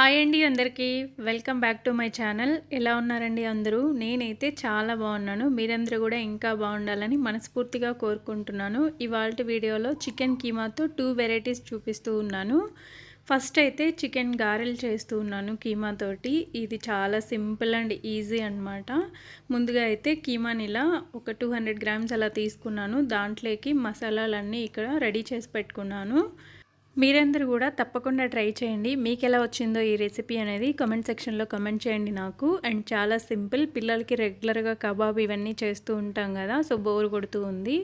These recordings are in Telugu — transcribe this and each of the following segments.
హాయ్ అండి అందరికీ. Welcome back to my channel ఎలా ఉన్నారండి అందరూ? నేనైతే చాలా బాగున్నాను. మీరందరూ కూడా ఇంకా బాగుండాలని మనస్ఫూర్తిగా కోరుకుంటున్నాను. ఇవాళ వీడియోలో చికెన్ కీమాతో టూ వెరైటీస్ చూపిస్తూ ఉన్నాను. ఫస్ట్ అయితే చికెన్ గారెలు చేస్తూ ఉన్నాను కీమాతోటి. ఇది చాలా సింపుల్ అండ్ ఈజీ అనమాట ముందుగా అయితే కీమాని ఇలా ఒక టూ హండ్రెడ్ గ్రామ్స్ అలా తీసుకున్నాను. దాంట్లోకి మసాలాలన్నీ ఇక్కడ రెడీ చేసి పెట్టుకున్నాను. మీరందరూ కూడా తప్పకుండా ట్రై చేయండి. మీకు ఎలా వచ్చిందో ఈ రెసిపీ అనేది కమెంట్ సెక్షన్లో కమెంట్ చేయండి నాకు. అండ్ చాలా సింపుల్ పిల్లలకి రెగ్యులర్గా కబాబ్ ఇవన్నీ చేస్తూ ఉంటాం కదా సో బోర్ కొడుతూ ఉంది.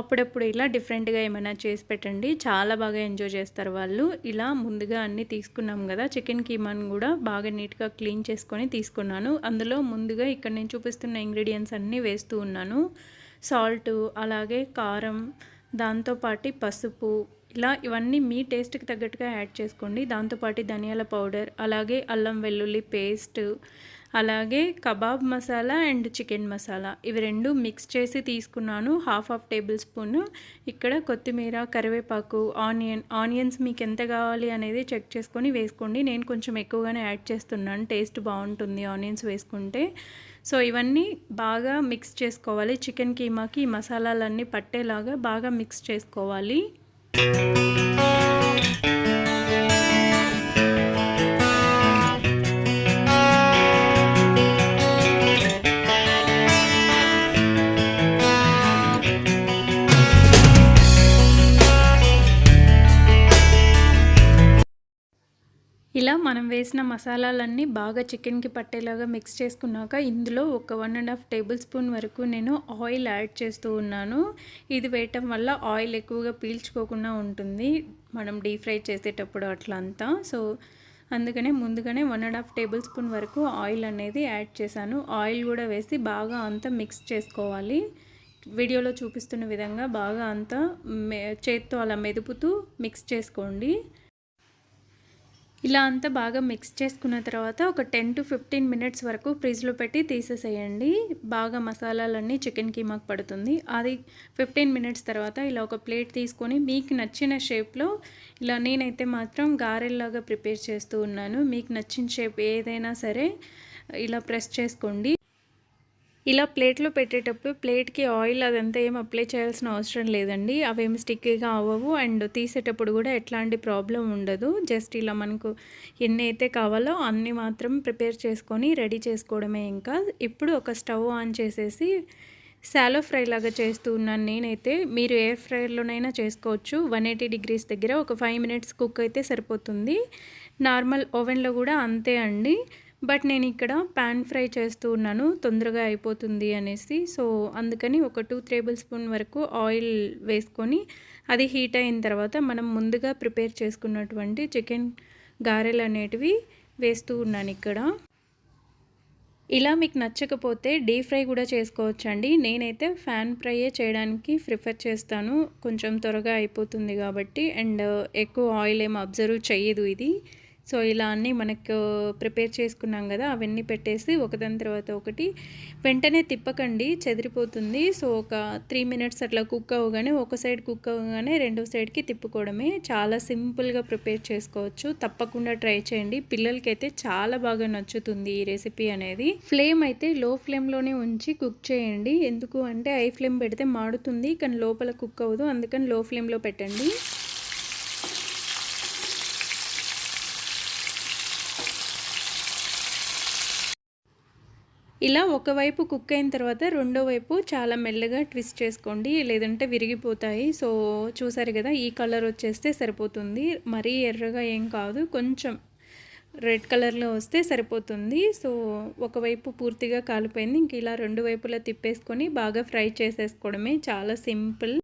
అప్పుడప్పుడు ఇలా డిఫరెంట్గా ఏమైనా చేసి పెట్టండి. చాలా బాగా ఎంజాయ్ చేస్తారు వాళ్ళు. ఇలా ముందుగా అన్నీ తీసుకున్నాం కదా చికెన్ కీమాని కూడా బాగా నీట్గా క్లీన్ చేసుకొని తీసుకున్నాను. అందులో ముందుగా ఇక్కడ నేను చూపిస్తున్న ఇంగ్రీడియంట్స్ అన్నీ వేస్తూ ఉన్నాను. సాల్ట్ అలాగే కారం దాంతోపాటు పసుపు ఇలా ఇవన్నీ మీ టేస్ట్కి తగ్గట్టుగా యాడ్ చేసుకోండి. దాంతోపాటు ధనియాల పౌడర్ అలాగే అల్లం వెల్లుల్లి పేస్ట్ అలాగే kebab masala and chicken masala. ఇవి రెండు మిక్స్ చేసి తీసుకున్నాను. Half half tablespoon. ఇక్కడ కొత్తిమీర కరివేపాకు ఆనియన్ ఆనియన్స్ మీకు ఎంత కావాలి అనేది చెక్ చేసుకొని వేసుకోండి. నేను కొంచెం ఎక్కువగానే యాడ్ చేస్తున్నాను. టేస్ట్ బాగుంటుంది ఆనియన్స్ వేసుకుంటే. సో ఇవన్నీ బాగా మిక్స్ చేసుకోవాలి. చికెన్ కీమాకి ఈ మసాలాలన్నీ పట్టేలాగా బాగా మిక్స్ చేసుకోవాలి. Música ఇలా మనం వేసిన మసాలాలన్నీ బాగా చికెన్కి పట్టేలాగా మిక్స్ చేసుకున్నాక ఇందులో ఒక one and half tablespoon వరకు నేను ఆయిల్ యాడ్ చేస్తూ ఉన్నాను. ఇది వేయటం వల్ల ఆయిల్ ఎక్కువగా పీల్చుకోకుండా ఉంటుంది. మనం డీప్ ఫ్రై చేసేటప్పుడు అట్లా అంతా సో అందుకనే ముందుగానే one and half tablespoon వరకు ఆయిల్ అనేది యాడ్ చేశాను. ఆయిల్ కూడా వేసి బాగా అంతా మిక్స్ చేసుకోవాలి. వీడియోలో చూపిస్తున్న విధంగా బాగా అంతా చేత్తో అలా మెదుపుతూ మిక్స్ చేసుకోండి. ఇలా అంతా బాగా మిక్స్ చేసుకున్న తర్వాత ఒక టెన్ టు ఫిఫ్టీన్ మినిట్స్ వరకు ఫ్రిడ్జ్లో పెట్టి తీసేసేయండి. బాగా మసాలాలన్నీ చికెన్ కీమాకు పడుతుంది. అది ఫిఫ్టీన్ మినిట్స్ తర్వాత ఇలా ఒక ప్లేట్ తీసుకొని మీకు నచ్చిన షేప్లో ఇలా నేనైతే మాత్రం గారెల్లాగా ప్రిపేర్ చేస్తూ ఉన్నాను. మీకు నచ్చిన షేప్ ఏదైనా సరే ఇలా ప్రెస్ చేసుకోండి. ఇలా ప్లేట్లో పెట్టేటప్పుడు ప్లేట్కి ఆయిల్ అదంతా ఏం అప్లై చేయాల్సిన అవసరం లేదండి. అవేమి స్టిక్కీగా అవ్వవు. అండ్ తీసేటప్పుడు కూడా ఎట్లాంటి ప్రాబ్లం ఉండదు. జస్ట్ ఇలా మనకు ఎన్ని అయితే కావాలో అన్ని మాత్రం ప్రిపేర్ చేసుకొని రెడీ చేసుకోవడమే ఇంకా. ఇప్పుడు ఒక స్టవ్ ఆన్ చేసేసి శాలో ఫ్రై లాగా చేస్తూ ఉన్నాను నేనైతే. మీరు ఏ ఫ్రైలోనైనా చేసుకోవచ్చు. వన్ ఎయిటీ డిగ్రీస్ దగ్గర ఒక ఫైవ్ మినిట్స్ కుక్ అయితే సరిపోతుంది. నార్మల్ ఓవెన్లో కూడా అంతే అండి. బట్ నేను ఇక్కడ ప్యాన్ ఫ్రై చేస్తూ ఉన్నాను తొందరగా అయిపోతుంది అనేసి. సో అందుకని ఒక టూ టేబుల్ స్పూన్ వరకు ఆయిల్ వేసుకొని అది హీట్ అయిన తర్వాత మనం ముందుగా ప్రిపేర్ చేసుకున్నటువంటి చికెన్ గారెలు అనేటివి వేస్తూ ఉన్నాను ఇక్కడ. ఇలా మీకు నచ్చకపోతే డీప్ ఫ్రై కూడా చేసుకోవచ్చండి. నేనైతే ఫ్యాన్ ఫ్రైయే చేయడానికి ప్రిఫర్ చేస్తాను. కొంచెం త్వరగా అయిపోతుంది కాబట్టి అండ్ ఎక్కువ ఆయిల్ ఏం అబ్జర్వ్ చేయదు ఇది. సో ఇలా అన్నీ మనకు ప్రిపేర్ చేసుకున్నాం కదా అవన్నీ పెట్టేసి ఒకదాని తర్వాత ఒకటి వెంటనే తిప్పకండి చెదిరిపోతుంది. సో ఒక త్రీ మినిట్స్ అట్లా కుక్ అవ్వగానే ఒక సైడ్ కుక్ అవ్వగానే రెండో సైడ్కి తిప్పుకోవడమే. చాలా సింపుల్గా ప్రిపేర్ చేసుకోవచ్చు. తప్పకుండా ట్రై చేయండి. పిల్లలకైతే చాలా బాగా నచ్చుతుంది ఈ రెసిపీ అనేది. ఫ్లేమ్ అయితే లో ఫ్లేమ్లోనే ఉంచి కుక్ చేయండి. ఎందుకు అంటే ఐ ఫ్లేమ్ పెడితే మాడుతుంది కానీ లోపల కుక్ అవ్వదు. అందుకని లో ఫ్లేమ్లో పెట్టండి. ఇలా ఒకవైపు కుక్ అయిన తర్వాత రెండో వైపు చాలా మెల్లగా ట్విస్ట్ చేసుకోండి లేదంటే విరిగిపోతాయి. సో చూసారు కదా ఈ కలర్ వచ్చేస్తే సరిపోతుంది. మరీ ఎర్రగా ఏం కాదు కొంచెం రెడ్ కలర్లో వస్తే సరిపోతుంది. సో ఒకవైపు పూర్తిగా కాలిపోయింది. ఇంక ఇలా రెండు వైపులా తిప్పేసుకొని బాగా ఫ్రై చేసేసుకోవడమే చాలా సింపుల్.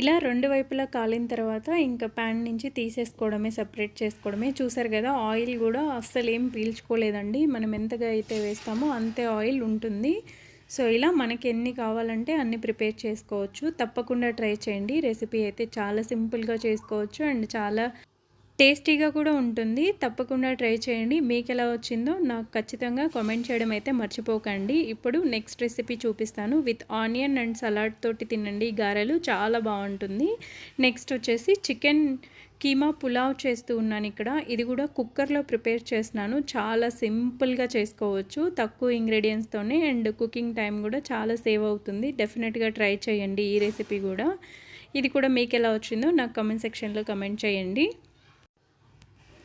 ఇలా రెండు వైపులా కాలిన తర్వాత ఇంకా ప్యాన్ నుంచి తీసేసుకోవడమే సపరేట్ చేసుకోవడమే. చూసారు కదా ఆయిల్ కూడా అస్సలు ఏం పీల్చుకోలేదండి. మనం ఎంతగా అయితే వేస్తామో అంతే ఆయిల్ ఉంటుంది. సో ఇలా మనకి ఎన్ని కావాలంటే అన్ని ప్రిపేర్ చేసుకోవచ్చు. తప్పకుండా ట్రై చేయండి. రెసిపీ అయితే చాలా సింపుల్గా చేసుకోవచ్చు అండ్ చాలా టేస్టీగా కూడా ఉంటుంది. తప్పకుండా ట్రై చేయండి. మీకు ఎలా వచ్చిందో నాకు ఖచ్చితంగా కామెంట్ చేయడం అయితే మర్చిపోకండి. ఇప్పుడు నెక్స్ట్ రెసిపీ చూపిస్తాను. విత్ ఆనియన్ అండ్ సలాడ్ తోటి తినండి. గారెలు చాలా బాగుంటుంది. నెక్స్ట్ వచ్చేసి చికెన్ కీమా పులావ్ చేస్తూ ఉన్నాను ఇక్కడ. ఇది కూడా కుక్కర్లో ప్రిపేర్ చేస్తున్నాను. చాలా సింపుల్గా చేసుకోవచ్చు. తక్కువ ఇంగ్రీడియంట్స్తోనే అండ్ కుకింగ్ టైం కూడా చాలా సేవ్ అవుతుంది. డెఫినెట్గా ట్రై చేయండి ఈ రెసిపీ కూడా. ఇది కూడా మీకు ఎలా వచ్చిందో నాకు కమెంట్ సెక్షన్లో కమెంట్ చేయండి.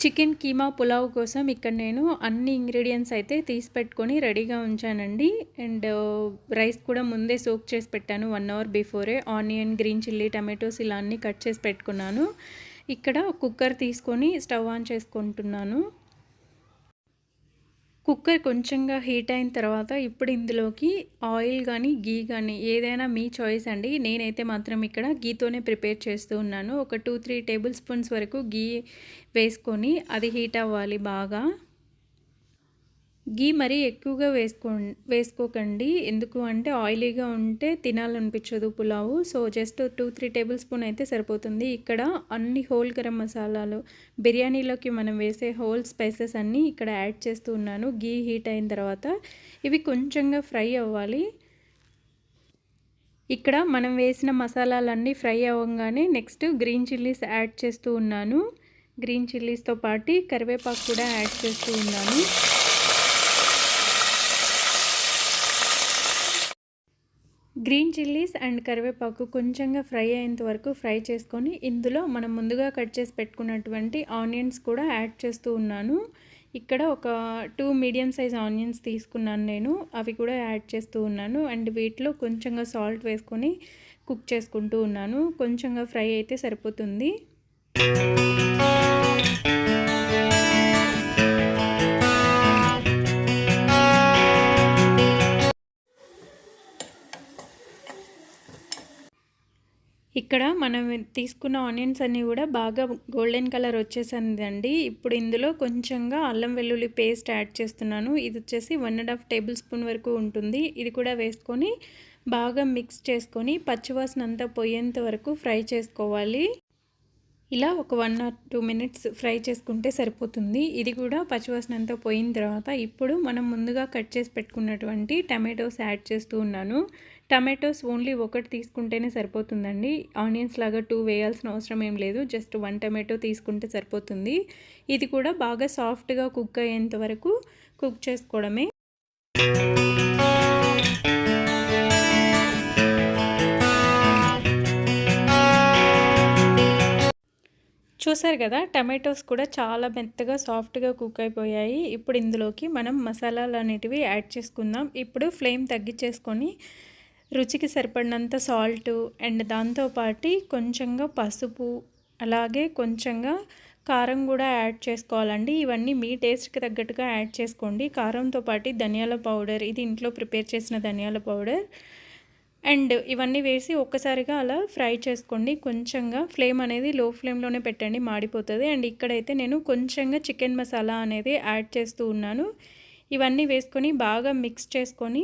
చికెన్ కీమా పులావ్ కోసం ఇక్కడ నేను అన్ని ఇంగ్రీడియంట్స్ అయితే తీసి పెట్టుకొని రెడీగా ఉంచానండి. అండ్ రైస్ కూడా ముందే సోక్ చేసి పెట్టాను one hour before. Onion green chilli tomatoes ఇలా అన్నీ కట్ చేసి పెట్టుకున్నాను. ఇక్కడ కుక్కర్ తీసుకొని స్టవ్ ఆన్ చేసుకుంటున్నాను. కుక్కర్ కొంచెంగా హీట్ అయిన తర్వాత ఇప్పుడు ఇందులోకి ఆయిల్ కానీ గీ కానీ ఏదైనా మీ చాయిస్ అండి. నేనైతే మాత్రం ఇక్కడ గీతోనే ప్రిపేర్ చేస్తూ ఉన్నాను. ఒక టూ త్రీ టేబుల్ స్పూన్స్ వరకు గీ వేసుకొని అది హీట్ అవ్వాలి బాగా. గీ మరీ ఎక్కువగా వేసుకో వేసుకోకండి. ఎందుకు అంటే ఆయిలీగా ఉంటే తినాలనిపించదు పులావు. So just two three tablespoon అయితే సరిపోతుంది. ఇక్కడ అన్ని హోల్ గరం మసాలాలు బిర్యానీలోకి మనం వేసే హోల్ స్పైసెస్ అన్నీ ఇక్కడ యాడ్ చేస్తూ ఉన్నాను. గీ హీట్ అయిన తర్వాత ఇవి కొంచెంగా ఫ్రై అవ్వాలి. ఇక్కడ మనం వేసిన మసాలాలన్నీ ఫ్రై అవ్వగానే నెక్స్ట్ గ్రీన్ చిల్లీస్ యాడ్ చేస్తూ ఉన్నాను. గ్రీన్ చిల్లీస్తో పాటు కరివేపాకు కూడా యాడ్ చేస్తూ ఉన్నాను. గ్రీన్ చిల్లీస్ అండ్ కరివేపాకు కొంచెంగా ఫ్రై అయ్యేంత వరకు ఫ్రై చేసుకొని ఇందులో మనం ముందుగా కట్ చేసి పెట్టుకున్నటువంటి ఆనియన్స్ కూడా యాడ్ చేస్తూ ఉన్నాను. ఇక్కడ ఒక టూ మీడియం సైజ్ ఆనియన్స్ తీసుకున్నాను నేను. అవి కూడా యాడ్ చేస్తూ ఉన్నాను. అండ్ వీటిలో కొంచెంగా సాల్ట్ వేసుకొని కుక్ చేసుకుంటూ ఉన్నాను. కొంచెంగా ఫ్రై అయితే సరిపోతుంది. ఇక్కడ మనం తీసుకున్న ఆనియన్స్ అన్నీ కూడా బాగా గోల్డెన్ కలర్ వచ్చేసిందండి. ఇప్పుడు ఇందులో కొంచెంగా అల్లం వెల్లుల్లి పేస్ట్ యాడ్ చేస్తున్నాను. ఇది వచ్చేసి one and half tablespoon వరకు ఉంటుంది. ఇది కూడా వేసుకొని బాగా మిక్స్ చేసుకొని పచ్చివాసన అంతా పోయేంత వరకు ఫ్రై చేసుకోవాలి. ఇలా ఒక one or two minutes fry చేసుకుంటే సరిపోతుంది. ఇది కూడా పచ్చివాసన అంతా పోయిన తర్వాత ఇప్పుడు మనం ముందుగా కట్ చేసి పెట్టుకున్నటువంటి టమాటోస్ యాడ్ చేస్తూ ఉన్నాను. టమాటోస్ ఓన్లీ ఒకటి తీసుకుంటేనే సరిపోతుందండి. ఆనియన్స్ లాగా టూ వేయాల్సిన అవసరం ఏం లేదు. జస్ట్ వన్ టమాటో తీసుకుంటే సరిపోతుంది. ఇది కూడా బాగా సాఫ్ట్గా కుక్ అయ్యేంత వరకు కుక్ చేసుకోవడమే. చూసారు కదా టమాటోస్ కూడా చాలా మెత్తగా సాఫ్ట్గా కుక్ అయిపోయాయి. ఇప్పుడు ఇందులోకి మనం మసాలాలు అనేటివి యాడ్ చేసుకుందాం. ఇప్పుడు ఫ్లేమ్ తగ్గించేసుకొని రుచికి సరిపడినంత సాల్ట్ అండ్ దాంతోపాటు కొంచెంగా పసుపు అలాగే కొంచెంగా కారం కూడా యాడ్ చేసుకోవాలండి. ఇవన్నీ మీ టేస్ట్కి తగ్గట్టుగా యాడ్ చేసుకోండి. కారంతో పాటు ధనియాల పౌడర్ ఇది ఇంట్లో ప్రిపేర్ చేసిన ధనియాల పౌడర్. అండ్ ఇవన్నీ వేసి ఒక్కసారిగా అలా ఫ్రై చేసుకోండి. కొంచెంగా ఫ్లేమ్ అనేది లో ఫ్లేమ్లోనే పెట్టండి మాడిపోతుంది. అండ్ ఇక్కడైతే నేను కొంచెంగా చికెన్ మసాలా అనేది యాడ్ చేస్తూ ఉన్నాను. ఇవన్నీ వేసుకొని బాగా మిక్స్ చేసుకొని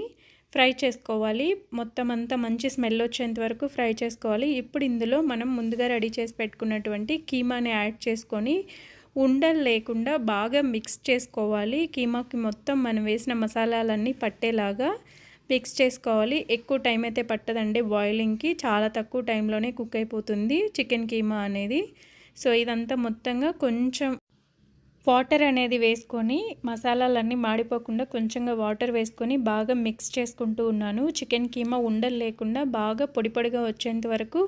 ఫ్రై చేసుకోవాలి. మొత్తం అంతా మంచి స్మెల్ వచ్చేంత వరకు ఫ్రై చేసుకోవాలి. ఇప్పుడు ఇందులో మనం ముందుగా రెడీ చేసి పెట్టుకున్నటువంటి కీమాని యాడ్ చేసుకొని ఉండలు లేకుండా బాగా మిక్స్ చేసుకోవాలి. కీమాకి మొత్తం మనం వేసిన మసాలాలన్నీ పట్టేలాగా మిక్స్ చేసుకోవాలి. ఎక్కువ టైం అయితే పట్టదండి బాయిలింగ్కి. చాలా తక్కువ టైంలోనే కుక్ అయిపోతుంది చికెన్ కీమా అనేది. సో ఇదంతా మొత్తంగా కొంచెం వాటర్ అనేది వేసుకొని మసాలాలన్నీ మాడిపోకుండా కొంచెంగా వాటర్ వేసుకొని బాగా మిక్స్ చేసుకుంటూ ఉన్నాను. చికెన్ కీమా ఉండలు లేకుండా బాగా పొడి పొడిగా వచ్చేంత వరకు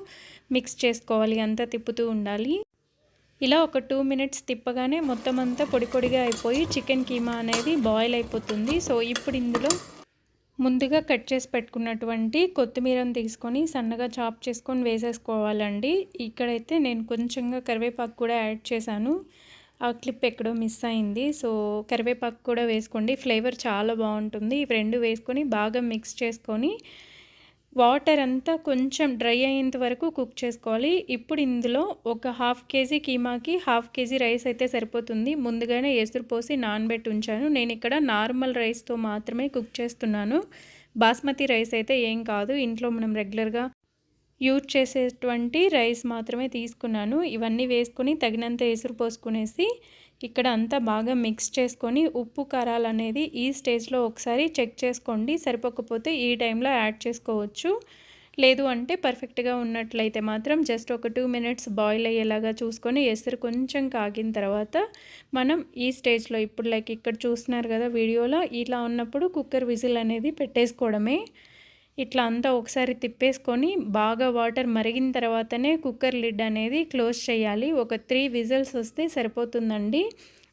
మిక్స్ చేసుకోవాలి. అంతా తిప్పుతూ ఉండాలి. ఇలా ఒక టూ మినిట్స్ తిప్పగానే మొత్తం అంతా పొడి పొడిగా అయిపోయి చికెన్ కీమా అనేది బాయిల్ అయిపోతుంది. సో ఇప్పుడు ఇందులో ముందుగా కట్ చేసి పెట్టుకున్నటువంటి కొత్తిమీరను తీసుకొని సన్నగా చాప్ చేసుకొని వేసేసుకోవాలండి. ఇక్కడైతే నేను కొంచెంగా కరివేపాకు కూడా యాడ్ చేశాను. ఆ క్లిప్ ఎక్కడో మిస్ అయింది. సో కరివేపాకు కూడా వేసుకోండి. ఫ్లేవర్ చాలా బాగుంటుంది. ఇవి రెండు వేసుకొని బాగా మిక్స్ చేసుకొని వాటర్ అంతా కొంచెం డ్రై అయ్యేంత వరకు కుక్ చేసుకోవాలి. ఇప్పుడు ఇందులో ఒక హాఫ్ కేజీ కీమాకి హాఫ్ కేజీ రైస్ అయితే సరిపోతుంది. ముందుగానే ఎసురు పోసి నానబెట్టి ఉంచాను. నేను ఇక్కడ నార్మల్ రైస్తో మాత్రమే కుక్ చేస్తున్నాను. బాస్మతి రైస్ అయితే ఏం కాదు. ఇంట్లో మనం రెగ్యులర్గా యూజ్ చేసేటువంటి రైస్ మాత్రమే తీసుకున్నాను. ఇవన్నీ వేసుకొని తగినంత ఎసురు పోసుకునేసి ఇక్కడ అంతా బాగా మిక్స్ చేసుకొని ఉప్పు కారాలు అనేది ఈ స్టేజ్లో ఒకసారి చెక్ చేసుకోండి. సరిపోకపోతే ఈ టైంలో యాడ్ చేసుకోవచ్చు. లేదు అంటే పర్ఫెక్ట్గా ఉన్నట్లయితే మాత్రం జస్ట్ ఒక టూ మినిట్స్ బాయిల్ అయ్యేలాగా చూసుకొని ఎసరు కొంచెం కాగిన తర్వాత మనం ఈ స్టేజ్లో ఇప్పుడు లైక్ ఇక్కడ చూస్తున్నారు కదా వీడియోలో ఇలా ఉన్నప్పుడు కుక్కర్ విజిల్ అనేది పెట్టేసుకోవడమే. ఇట్లా అంతా ఒకసారి తిప్పేసుకొని బాగా వాటర్ మరిగిన తర్వాతనే కుక్కర్ లిడ్ అనేది క్లోజ్ చేయాలి. ఒక త్రీ విజిల్స్ వస్తే సరిపోతుందండి.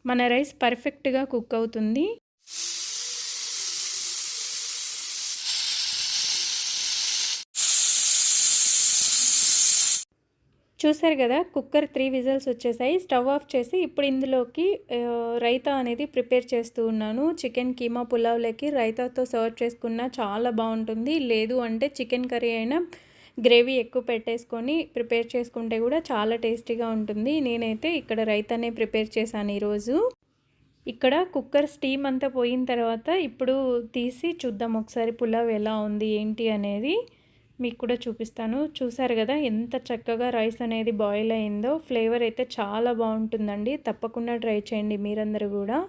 మన రైస్ పర్ఫెక్ట్గా కుక్ అవుతుంది. చూసారు కదా కుక్కర్ త్రీ విజల్స్ వచ్చేసాయి. స్టవ్ ఆఫ్ చేసి ఇప్పుడు ఇందులోకి రైతా అనేది ప్రిపేర్ చేస్తూ ఉన్నాను. చికెన్ కీమా పులావ్లకి రైతాతో సర్వ్ చేసుకున్న చాలా బాగుంటుంది. లేదు అంటే చికెన్ కర్రీ అయినా గ్రేవీ ఎక్కువ పెట్టేసుకొని ప్రిపేర్ చేసుకుంటే కూడా చాలా టేస్టీగా ఉంటుంది. నేనైతే ఇక్కడ రైతానే ప్రిపేర్ చేశాను ఈరోజు. ఇక్కడ కుక్కర్ స్టీమ్ అంతా పోయిన తర్వాత ఇప్పుడు తీసి చూద్దాం ఒకసారి పులావ్ ఎలా ఉంది ఏంటి అనేది. మీకు కూడా చూపిస్తాను. చూసారు కదా ఎంత చక్కగా రైస్ అనేది బాయిల్ అయిందో ఫ్లేవర్ అయితే చాలా బాగుంటుందండి. తప్పకుండా ట్రై చేయండి మీరందరూ కూడా.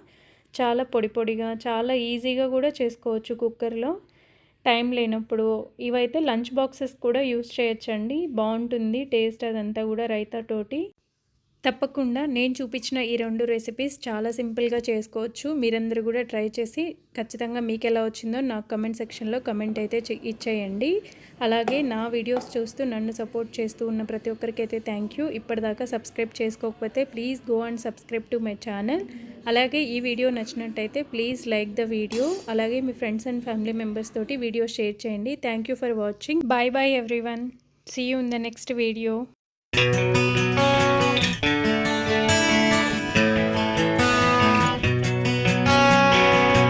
చాలా పొడి పొడిగా చాలా ఈజీగా కూడా చేసుకోవచ్చు కుక్కర్లో. టైం లేనప్పుడు. ఇవైతే లంచ్ బాక్సెస్ కూడా యూస్ చేయొచ్చండి. బాగుంటుంది టేస్ట్ అదంతా కూడా రైతా తోటి తప్పకుండా నేను చూపించిన ఈ రెండు రెసిపీస్ చాలా సింపుల్గా చేసుకోవచ్చు. మీరందరూ కూడా ట్రై చేసి ఖచ్చితంగా మీకు ఎలా వచ్చిందో నాకు కమెంట్ సెక్షన్లో కమెంట్ అయితే ఇచ్చేయండి. అలాగే నా వీడియోస్ చూస్తూ నన్ను సపోర్ట్ చేస్తూ ఉన్న ప్రతి ఒక్కరికైతే థ్యాంక్ యూ ఇప్పటిదాకా సబ్స్క్రైబ్ చేసుకోకపోతే please go and subscribe to my channel అలాగే ఈ వీడియో నచ్చినట్టయితే ప్లీజ్ లైక్ ద వీడియో అలాగే మీ ఫ్రెండ్స్ అండ్ ఫ్యామిలీ మెంబర్స్ తోటి వీడియో షేర్ చేయండి. Thank you for watching bye bye everyone see you in the next video